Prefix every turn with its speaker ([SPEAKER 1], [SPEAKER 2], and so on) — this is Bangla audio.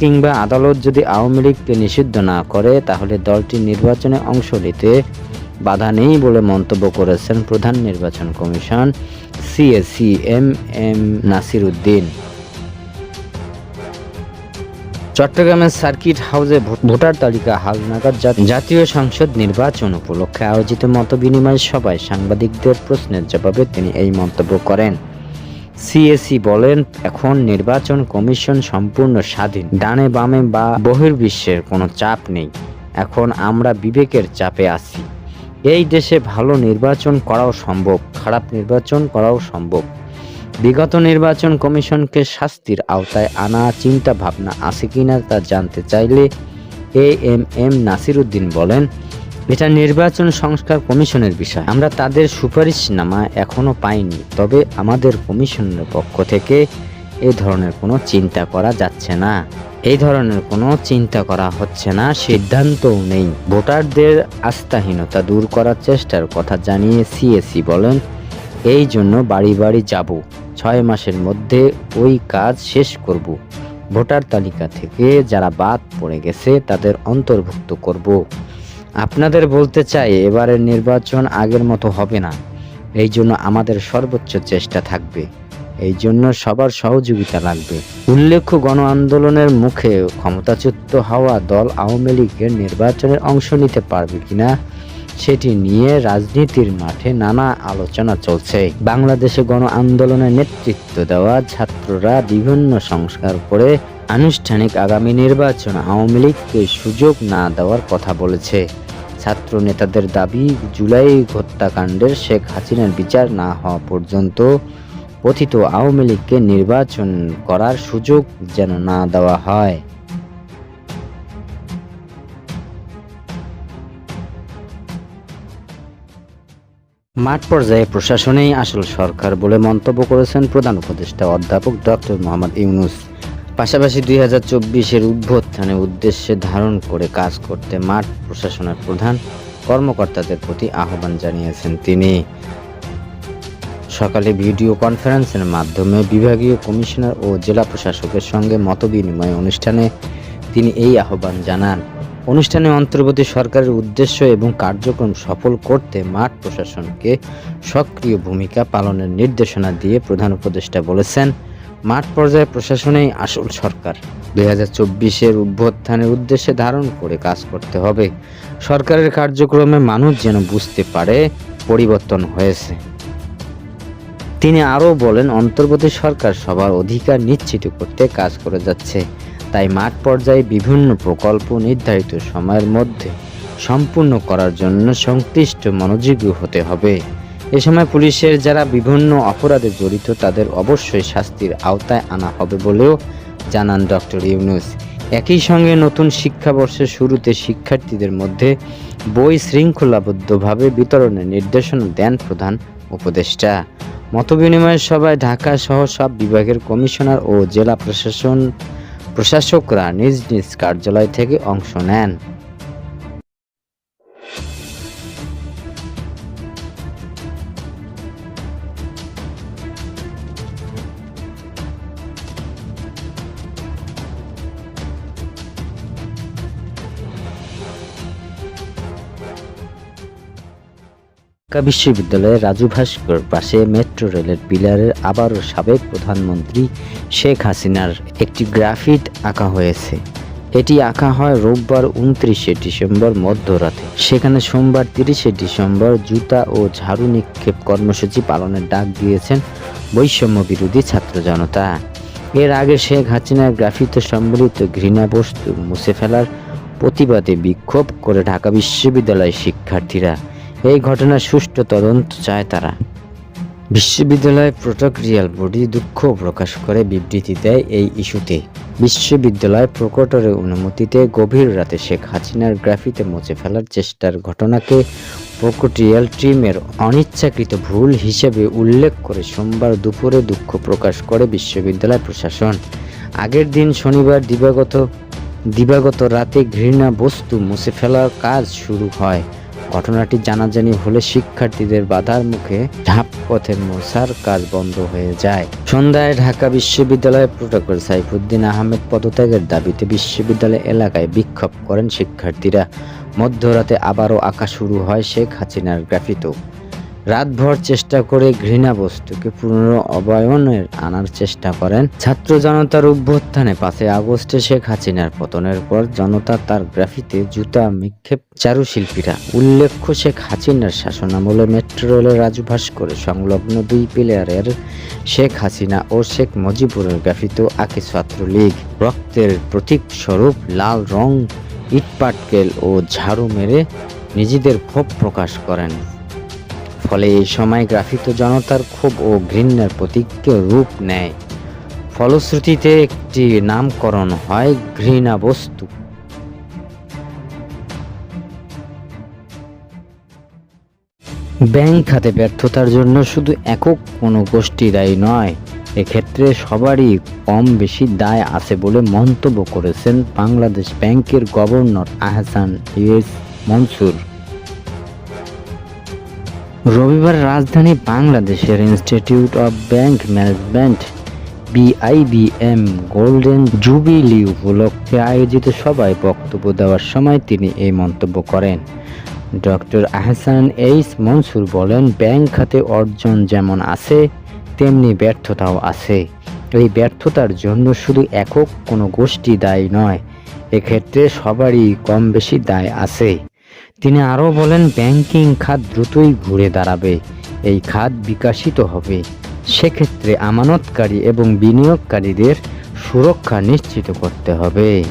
[SPEAKER 1] কিংবা আদালত যদি আওয়ামী লীগকে নিষিদ্ধ না করে, তাহলে দলটি নির্বাচনে অংশ নিতে বাধা নেই বলে মন্তব্য করেছেন প্রধান নির্বাচন commission CAC M M Nasir Uddin. চট্টগ্রামের সার্কিট হাউসে ভোটার তালিকা হালনাগাদ জাতীয় সংসদ নির্বাচন উপলক্ষে আয়োজিত মতবিনিময় সভায় সাংবাদিকদের প্রশ্নের জবাবে তিনি এই মন্তব্য করেন। সিএসি বলেন, এখন নির্বাচন কমিশন সম্পূর্ণ স্বাধীন। ডানে বামে বা বহির্বিশ্বের কোনো চাপ নেই। এখন আমরা বিবেকের চাপে আছি। এই দেশে ভালো নির্বাচন করাও সম্ভব, খারাপ নির্বাচন করাও সম্ভব। বিগত নির্বাচন কমিশনকে শাস্তির আওতায় আনা চিন্তা ভাবনা আছে কিনা তা জানতে চাইলে A M M Nasir Uddin বলেন এটা নির্বাচন সংস্কার কমিশনের বিষয়। আমরা তাদের সুপারিশনামা এখনও পাইনি, তবে আমাদের কমিশনের পক্ষ থেকে এ ধরনের কোনো চিন্তা করা যাচ্ছে না। এই ধরনের কোনো চিন্তা করা হচ্ছে না, সিদ্ধান্তও নেই। ভোটারদের আস্থাহীনতা দূর করার চেষ্টার কথা জানিয়ে সিএসি বলেন, এই জন্য বাড়ি বাড়ি যাব। ছয় মাসের মধ্যে ওই কাজ শেষ করব। ভোটার তালিকা থেকে যারা বাদ পড়ে গেছে তাদের অন্তর্ভুক্ত করব। আপনাদের বলতে চাই, এবারের নির্বাচন আগের মতো হবে না। এই জন্য আমাদের সর্বোচ্চ চেষ্টা থাকবে। এই জন্য সবার সহযোগিতা লাগবে। উল্লেখ্য, গণ আন্দোলনের মুখে ক্ষমতাচ্যুত হওয়া দল আওয়ামী লীগের নির্বাচনের অংশ নিতে পারবে কিনা, সেটি নিয়ে রাজনীতির মাঠে নানা আলোচনা চলছে। বাংলাদেশে গণ আন্দোলনে নেতৃত্ব দেওয়া ছাত্ররা বিভিন্ন সংস্কার করে আনুষ্ঠানিক আগামী নির্বাচন আওয়ামী লীগকে সুযোগ না দেওয়ার কথা বলেছে। ছাত্র নেতাদের দাবি, জুলাই হত্যাকাণ্ডের শেখ হাসিনার বিচার না হওয়া পর্যন্ত কথিত আওয়ামী লীগকে নির্বাচন করার সুযোগ যেন না দেওয়া হয়। মাঠ পর্যায়ে প্রশাসনেই আসল সরকার বলে মন্তব্য করেছেন প্রধান উপদেষ্টা অধ্যাপক ডক্টর মোহাম্মদ ইউনুস। পাশাপাশি দুই হাজার চব্বিশের উদ্বোধনে উদ্দেশ্যে ধারণ করে কাজ করতে মাঠ প্রশাসনের প্রধান কর্মকর্তাদের প্রতি আহ্বান জানিয়েছেন তিনি। সকালে ভিডিও কনফারেন্সের মাধ্যমে বিভাগীয় কমিশনার ও জেলা প্রশাসকের সঙ্গে মতবিনিময় অনুষ্ঠানে তিনি এই আহ্বান জানান। অনুষ্ঠানে অন্তর্বর্তী সরকারের উদ্দেশ্য এবং কার্যক্রম সফল করতে মাঠ প্রশাসনকে সক্রিয় ভূমিকা পালনের নির্দেশনা দিয়ে প্রধান উপদেষ্টা বলেছেন মাঠ পর্যায়ে প্রশাসনেই আসল সরকার। দুই হাজার চব্বিশের অভ্যুত্থানের উদ্দেশ্যে ধারণ করে কাজ করতে হবে। সরকারের কার্যক্রমে মানুষ যেন বুঝতে পারে, পরিবর্তন হয়েছে। তিনি আরও বলেন, অন্তর্বর্তী সরকার সবার অধিকার নিশ্চিত করতে কাজ করে যাচ্ছে। তাই মাঠ পর্যায়ে বিভিন্ন প্রকল্প নির্ধারিত সময়ের মধ্যে সম্পূর্ণ করার জন্য সংশ্লিষ্ট মনোযোগী হতে হবে। এ সময় পুলিশের যারা বিভিন্ন অপরাধে জড়িত, তাদের অবশ্যই শাস্তির আওতায় আনা হবে বলেও জানান ডক্টর ইউনুস। একই সঙ্গে নতুন শিক্ষাবর্ষের শুরুতে শিক্ষার্থীদের মধ্যে বই শৃঙ্খলাবদ্ধভাবে বিতরণের নির্দেশনা দেন প্রধান উপদেষ্টা। মতবিনিময় সভায় ঢাকা সহ সব বিভাগের কমিশনার ও জেলা প্রশাসন প্রশাসকরা নিজ নিজ কার্যালয় থেকে অংশ নেন। ঢাকা বিশ্ববিদ্যালয়ের রাজু ভাস্কর পাশে মেট্রো রেলের পিলারের আবারও সাবেক প্রধানমন্ত্রী শেখ হাসিনার একটি গ্রাফিট আঁকা হয়েছে। এটি আঁকা হয় রোববার উনত্রিশে ডিসেম্বর মধ্যরাতে। সেখানে সোমবার তিরিশে ডিসেম্বর জুতা ও ঝাড়ু নিক্ষেপ কর্মসূচি পালনের ডাক দিয়েছেন বৈষম্য বিরোধী ছাত্র জনতা। এর আগে শেখ হাসিনার গ্রাফিতে সম্বলিত ঘৃণা বস্তু মুছে ফেলার প্রতিবাদে বিক্ষোভ করে ঢাকা বিশ্ববিদ্যালয়ের শিক্ষার্থীরা। এই ঘটনার সুষ্ঠু তদন্ত চায় তারা। বিশ্ববিদ্যালয় প্রোটোক্রিয়াল বডি দুঃখ প্রকাশ করে বিবৃতি দেয় এই ইস্যুতে। বিশ্ববিদ্যালয় প্রকটরের অনুমতিতে গভীর রাতে শেখ হাসিনার গ্রাফিতে মুছে ফেলার চেষ্টার ঘটনাকে প্রকটিয়াল টিমের অনিচ্ছাকৃত ভুল হিসেবে উল্লেখ করে সোমবার দুপুরে দুঃখ প্রকাশ করে বিশ্ববিদ্যালয় প্রশাসন। আগের দিন শনিবার দিবাগত দিবাগত রাতে ঘৃণা বস্তু মুছে ফেলার কাজ শুরু হয়। ঘটনাটি জানাজানি হলে শিক্ষার্থীদের বাধার মুখে ঢাপ পথের মোছার কাজ বন্ধ হয়ে যায়। সন্ধ্যায় ঢাকা বিশ্ববিদ্যালয়ের প্রোটোকল সাইফুদ্দিন আহমেদ পদত্যাগের দাবিতে বিশ্ববিদ্যালয় এলাকায় বিক্ষোভ করেন শিক্ষার্থীরা। মধ্যরাতে আবারও আঁকা শুরু হয় শেখ হাসিনার গ্রাফিতো রাতভর চেষ্টা করে ঘৃণা বস্তুকে পুনর অবয়নের আনার চেষ্টা করেন। ছাত্র জনতার অভ্যুত্থানে পাঁচই আগস্টে শেখ হাসিনার পতনের পর জনতা তার গ্রাফিতে জুতা নিক্ষেপ চারুশিল্পীরা উল্লেখ্য, শেখ হাসিনার শাসনামলে মেট্রো রেলের রাজু করে সংলগ্ন দুই প্লেয়ারের শেখ হাসিনা ও শেখ মুজিবুরের গ্রাফিতো আঁকে ছাত্রলীগ। রক্তের প্রতীক স্বরূপ লাল রং, ইটপাটকেল ও ঝাড়ু মেরে নিজেদের ক্ষোভ প্রকাশ করেন। ফলে এই সময় গ্রাফিত জনতার ক্ষোভ ও ঘৃণার প্রতীককে রূপ নেয়। ফলশ্রুতিতে একটি নামকরণ হয় ঘৃণা বস্তু ব্যাংক খাতে ব্যর্থতার জন্য শুধু একক কোনো গোষ্ঠী দায়ী নয়, এক্ষেত্রে সবারই কম বেশি দায় আছে বলে মন্তব্য করেছেন বাংলাদেশ ব্যাংকের গভর্নর আহসান ইউএস মনসুর। রবিবার রাজধানী বাংলাদেশের institute of bank management BIBM golden jubilee উপলক্ষে আয়োজিত সভায় বক্তব্য দেওয়ার সময় তিনি এই মন্তব্য করেন। ডক্টর আহসান এইস মনসুর বলেন, ব্যাংক খাতে অর্জন যেমন আছে, তেমনি ব্যর্থতাও আছে। এই ব্যর্থতার জন্য শুধু একক কোনো গোষ্ঠী দায়ী নয়, এক্ষেত্রে সবারই কম বেশি দায় আছে। তিনি আরও বলেন, ব্যাংকিং খাত দ্রুতই ঘুরে দাঁড়াবে, এই খাত বিকাশিত হবে। সেক্ষেত্রে আমানতকারী এবং বিনিয়োগকারীদের সুরক্ষা নিশ্চিত করতে হবে।